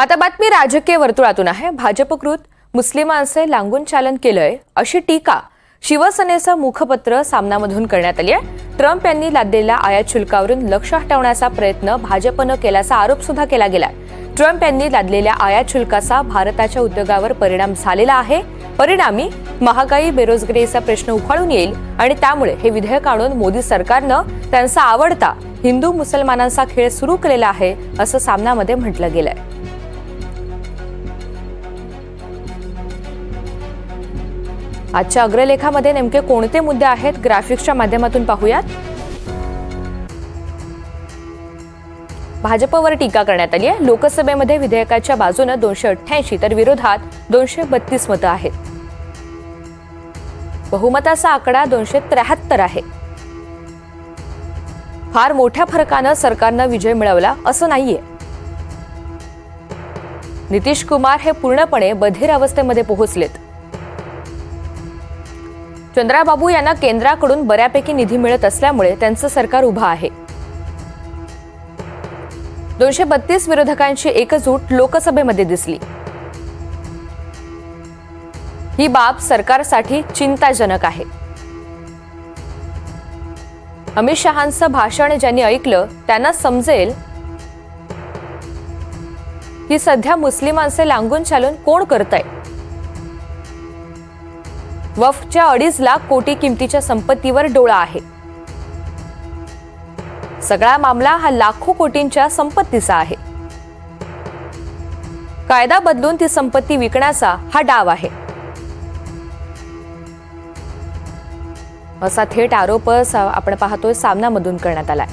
आता बातमी राजकीय वर्तुळातून आहे. भाजपकृत मुस्लिमांचे लांगून चालन केलंय अशी टीका शिवसेनेचं मुखपत्र सामनामधून करण्यात आली आहे. ट्रम्प यांनी लादलेल्या आयात शुल्कावरून लक्ष हटवण्याचा प्रयत्न भाजपनं केल्याचा आरोप सुद्धा केला गेलाय. ट्रम्प यांनी लादलेल्या आयात शुल्काचा भारताच्या उद्योगावर परिणाम झालेला आहे. परिणामी महागाई बेरोजगारीचा प्रश्न उफाळून येईल आणि त्यामुळे हे विधेयक आणून मोदी सरकारनं त्यांचा आवडता हिंदू मुसलमानांचा खेळ सुरू केलेला आहे असं सामनामध्ये म्हटलं गेलंय. आजच्या अग्रलेखामध्ये नेमके कोणते मुद्दे आहेत? ग्राफिक्सच्या माध्यमातून पाहूयात. भाजपवर टीका करण्यात आली आहे. लोकसभेमध्ये विधेयकाच्या बाजूनं दोनशे अठ्ठ्याऐंशी तर विरोधात दोनशे बत्तीस मतं आहेत. बहुमताचा आकडा दोनशे त्र्याहत्तर आहे. फार मोठ्या फरकानं सरकारनं विजय मिळवला असं नाहीये. नितीश कुमार हे पूर्णपणे बधीर अवस्थेमध्ये पोहोचलेत. चंद्राबाबू यांना केंद्राकडून बऱ्यापैकी निधी मिळत असल्यामुळे त्यांचं सरकार उभं आहे. दोनशे बत्तीस विरोधकांची एकजूट लोकसभेमध्ये दिसली. ही बाब सरकारसाठी चिंताजनक आहे. अमित शहांचं भाषण ज्यांनी ऐकलं त्यांना समजेल की सध्या मुस्लिमांचे लांगून चालून कोण करतंय? वफच्या अडीच लाख कोटी किमतीच्या संपत्तीवर डोळा आहे. सगळा मामला हा लाखो कोटींच्या संपत्तीचा आहे. कायदा बदलून ती संपत्ती विकण्याचा हा डाव आहे. असा थेट आरोप सा- आपण पाहतोय सामनामधून करण्यात आलाय.